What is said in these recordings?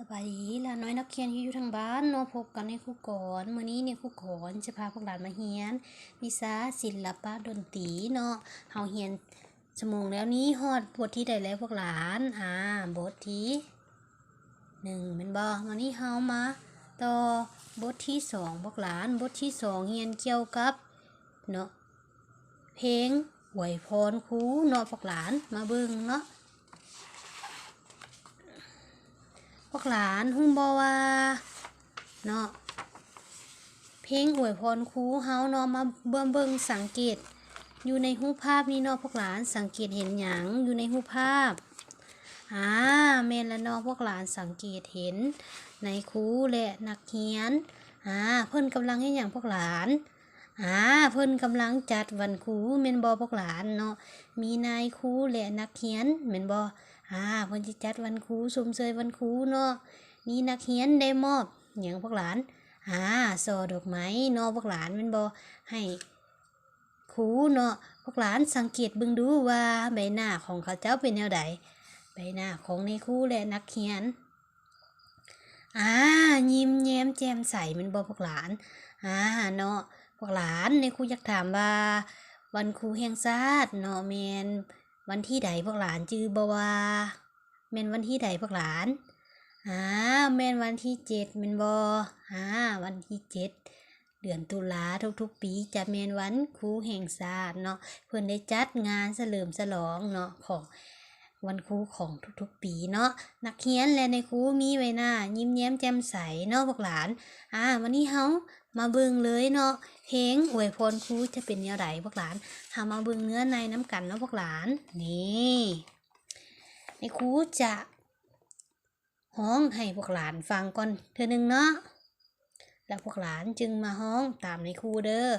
สบายดีล่ะน้อยนักเรียนที่อยู่ทางบ้านเนาะพบกันในครูก่อนมื้อนี้เนี่ยครูก่อนจะพาพวกหลานมาเรียนวิชาศิลปะดนตรีเนาะเฮาเรียนชั่วโมงแล้วนี้ฮอดบทที่ใดแล้วพวกหลานอ่าบทที่หนึ่งแม่นบ่วันนี้เฮามาต่อบทที่สองพวกหลานบทที่สองเรียนเกี่ยวกับเนาะเพลงอวยพรครูเนาะพวกหลานมาเบิ่งเนาะ พ วกหลานหุ่งบอว่าเนาะเพลงอวยพรครูเฮาเนาะมาเบิ่งเบิ่งสังเกต อยู่ในรูปภาพนี้เนาะพวกหลานสังเกตเห็นหยังอยู่ในรูปภาพอ่าแม่นแล้วเนาะพวกหลานสังเกตเห็น ในครูและนักเรียนอ่าเพิ่นกำลังเฮ็ดหยังพวกหลานอ่าเพิ่นกำลังจัดวันครูแม่นบ่พวกหลานเนาะมีนายครูและนักเรียนแม่นบอาเพิ่นสิจัดวันครูชมเชยวันครูเนาะมีนักเรียนได้มอบหยังพวกหลานอ่าซอดอกไม้เนาะพวกหลานมันบ่ให้ครูเนาะพวกหลานสังเกตเบิ่งดูว่าใบหน้าของเขาเจ้าเป็นแนวใดใบหน้าของในครูและนักเรียนอ่ายิ้มแย้มแจ่มใสมันบ่พวกหลานอ่าเนาะพวกหลานในครูอยากถามว่า วันครูแห่งชาติเนาะแมน วันที่ใดพวกหลานจื้อบว่าแม่นวันที่ใดพวกหลานอ่าแม่นวันที่เจ็ดแม่นบ่อ่าวันที่เจ็ดเดือนตุลาทุกๆปีจะแมนวันครูแห่งชาติเนาะเพิ่นได้จัดงานเฉลิมฉลองเนาะของวันครูของทุกๆปีเนาะนักเรียนและในครูมีไว้หน้า ยิ้มแย้มแจ่มใสเนาะพวกหลาน อ่าวันนี้เฮา มาเบิ่งเลยเนาะเพลงอวยพรครูจะเป็นแนวใดพวกหลานหามาเบิ่งเนื้อในน้ำกันเนาะพวกหลานนี่ในครูจะห้องให้พวกหลานฟังก่อนเธอหนึ่งเนาะแล้วพวกหลานจึงมาห้องตามในครูเด้อ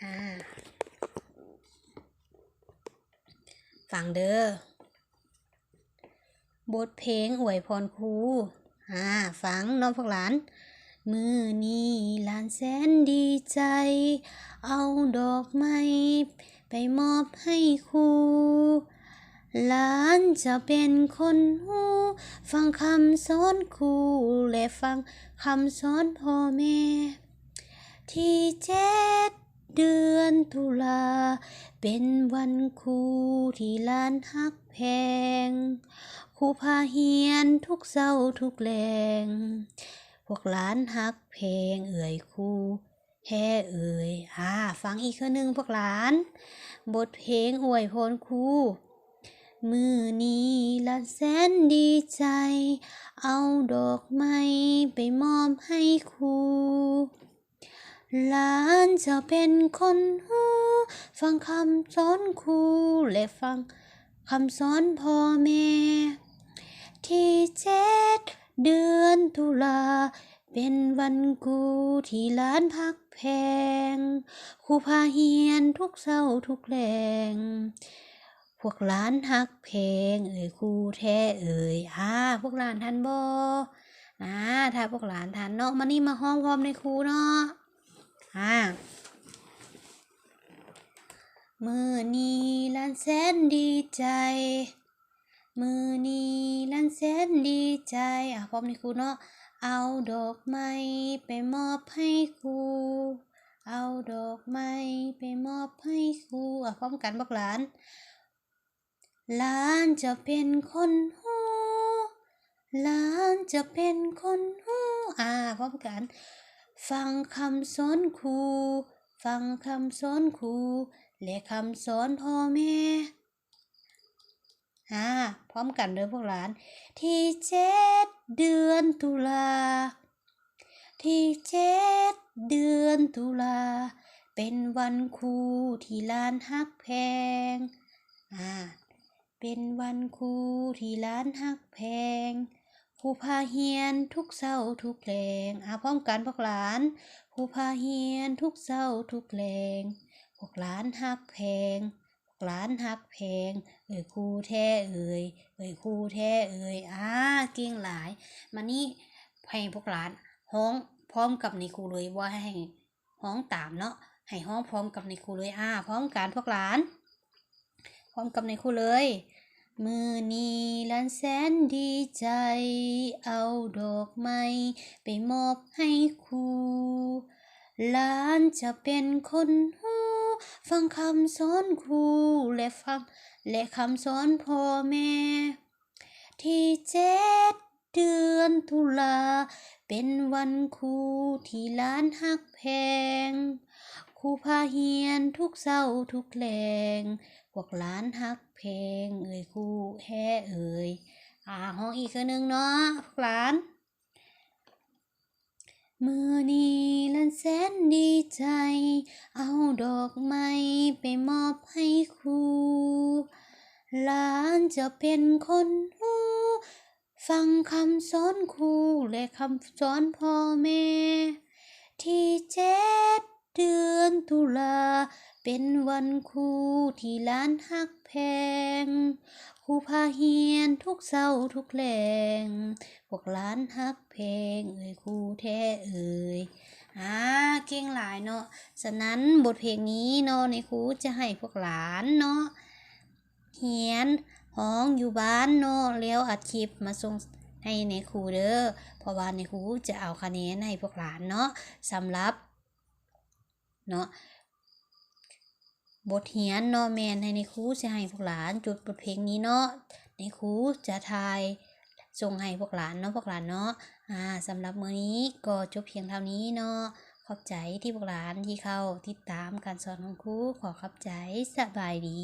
อ่าฟังเด้อบทเพลงอวยพรครูอ่าฟังเนาะพวกหลาน มือนี้หลานแสนดีใจ เอาดอกไม้ไปมอบให้ครูหลานจะเป็นคนหูฟังคำสอนครูและฟังคำสอนพ่อแม่ ที่เจ็ดเดือนตุลา เป็นวันครูที่หลานฮักแพงครูพาเฮียนทุกเศร้าทุกแรง วกหลานฮักเพลงเอ่ยครูแฮ่เอ่ยอ่าฟังอีกคือหนึ่งพวกหลาน บทเพลงอวยพรครูมือนี้ละแสนดีใจ เอาดอกไม้ไปมอบให้ครูหลานจะเป็นคนหูฟังคำสอนครูและฟังคำสอนพ่อแม่ ที่เจ็ด เดือนตุลา เป็นวันครูที่หลานพักแพงครูพาเฮียนทุกเศร้าทุกแรงพวกหลานฮักเพลงเอ่ยครูแท้เอ่ยอ่าพวกหลานทันบอ่าถ้าพวกหลานทันเนาะมานี่มาห้องพร้อมในครูเนาะอ่ามือนี้หลานแสนดีใจ มือนี้ลานแสนดีใจ อะพร้อมในครูเนาะ เอาดอกไม้ไปมอบให้ครู เอาดอกไม้ไปมอบให้ครู อะพร้อมกันบอกหลาน หลานจะเป็นคนหูหลานจะเป็นคนหูอ่าพร้อมกัน ฟังคำสอนครู ฟังคำสอนครู และคำสอนพ่อแม่ อ่าพร้อมกันเด้อพวกหลาน ที่เจ็ดเดือนตุลา ที่เจ็ดเดือนตุลา เป็นวันครูที่ลานฮักแพง อ่า เป็นวันครูที่ร้านฮักแพงครูพาเฮียนทุกเศร้าทุกแรงอ่าพร้อมกันพวกหลานครูพาเฮียนทุกเศร้าทุกแรงพวกหลานฮักแพง พวกหลานฮักแพง เอ่ยครูแท้เอ่ยเอ่ยครูแท้เอ่ยอ่าเก่งหลายมานี่ให้พวกหลานห้องพร้อมกับในครูเลยว่าให้ห้องตามเนาะให้ห้องพร้อมกับในครูเลยอ่าพร้อมกันพวกหลาน พร้อมกับในครูเลย มือนี้หลานแสนดีใจ เอาดอกไม้ไปมอบให้ครูหลานจะเป็นคนหู ฟังคำสอนครูและฟังและคำสอนพ่อแม่ ที่เจ็ดเดือนตุลา เป็นวันครูที่ล้านหักแพงครูพาเฮียนทุกเศร้าทุกแรงพวกล้านหักเพลงเอ่ยครูแฮ่เอ่ยอ่าห้องอีกคือหนึ่งเนาะพวกหลาน มือนี้ลันแสนดีใจ เอาดอกไม้ไปมอบให้ครูหลานจะเป็นคนหูฟังคำสอนครูและคำสอนพ่อแม่ ที่เจ็ดเดือนตุลา เป็นวันครูที่ล้านหักแพงครูพาเฮียนทุกเศร้าทุกแรงพวกล้านฮักเพลงเอ่ยครูแท้เอ่ยอ่าเก่งหลายเนาะฉะนั้นบทเพลงนี้เนาะในครูจะให้พวกหลานเนาะเฮียนห้องอยู่บ้านเนาะแล้วอัดคลิปมาส่งให้ในครูเด้อเพราะว่าในครูจะเอาคะแนนให้พวกหลานเนาะสำหรับเนาะ บทเรียนเนาะแมนให้ในครูจะให้พวกหลานจุดบทเพลงนี้เนาะในครูจะทายส่งให้พวกหลานเนาะพวกหลานเนาะอ่าสำหรับมื้อนี้ก็จบเพียงเท่านี้เนาะขอบใจที่พวกหลานที่เข้าติดตามการสอนของครูขอขอบใจสบายดี